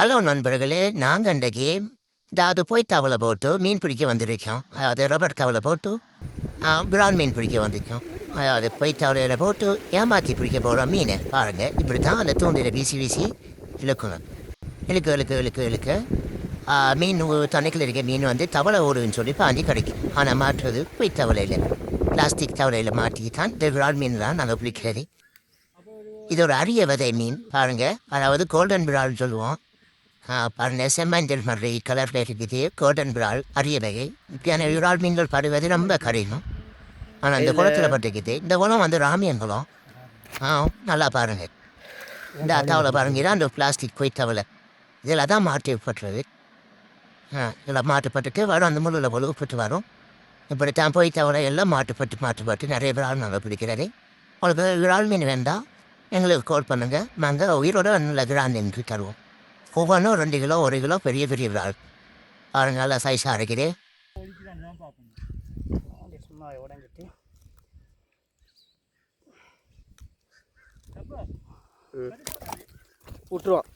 Hello நண்பர்களே நாங்கள் இன்றைக்கி அதாவது போய் தவளை போட்டு மீன் பிடிக்க வந்திருக்கோம். அதாவது ரப்பர் தவளை போட்டு பிரான் மீன் பிடிக்க வந்திருக்கோம். அதாவது போய் தவளையில் போட்டு ஏமாற்றி பிடிக்க போகிறோம் மீனை பாருங்கள் இப்படி தான் அந்த தூண்டில வீசி வீசி இழுக்கணும். இழுக்க இழுக்க இழுக்க இழுக்க. ஆ, மீன் தண்ணிக்கில் இருக்க மீன் வந்து தவளை ஓடுன்னு சொல்லி பாஞ்சி கிடைக்கும். ஆனால் மாற்றுறது போய் தவளையில் பிளாஸ்டிக் தவளையில் மாட்டி தான் இந்த விரால் மீன் தான் நாங்கள் பிடிக்கிறது. இது ஒரு அரிய வகை மீன் பாருங்கள் அதாவது கோல்டன் பிரால் சொல்லுவோம். செம்மஞ்சள் மாதிரி கலரில் இருக்குது கோல்டன் பிரால் அரிய வகை இப்படியான விரால் மீன்கள் படுவது ரொம்ப கடினம். ஆனால் இந்த குளத்தில் பட்டுக்குது இந்த குளம் வந்து ராமியன் குளம். ஆ நல்லா பாருங்க. இந்த தவளை பாருங்க இதான் அந்த பிளாஸ்டிக் கொய் தவளை. இதில் தான் மாட்டப்பட்டுறது ஆ இதில் மாட்டுப்பட்டுட்டு வரும் அந்த முள்ளில் ஒழுகுப்பட்டு வரும். இப்படி தான் போய் தவளை எல்லாம் மாட்டுப்பட்டு மாட்டுப்பட்டு நிறைய விரால் நாங்கள் பிடிக்கிறது உங்களுக்கு விரால் மீன் வேண்டாம் எங்களுக்கு கால் பண்ணுங்கள் நாங்கள் உயிரோட நல்ல மீன் தருவோம் ஒவ்வொன்றும் ரெண்டு கிலோ ஒரு கிலோ பெரிய பெரிய விரால். அது நல்லா சைஸாக இருக்குது. சும்மா உடஞ்சிட்டு விட்டுருவோம்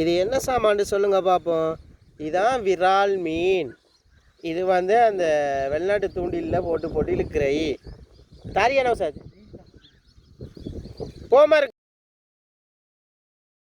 இது என்ன சாமான்னு சொல்லுங்க பார்ப்போம் இதான் விரால் மீன். இது வந்து அந்த வெளிநாட்டு தூண்டிலில் போட்டு போட்டு இழுக்கிறை தாரியானோ சார் போமா இருக்கு.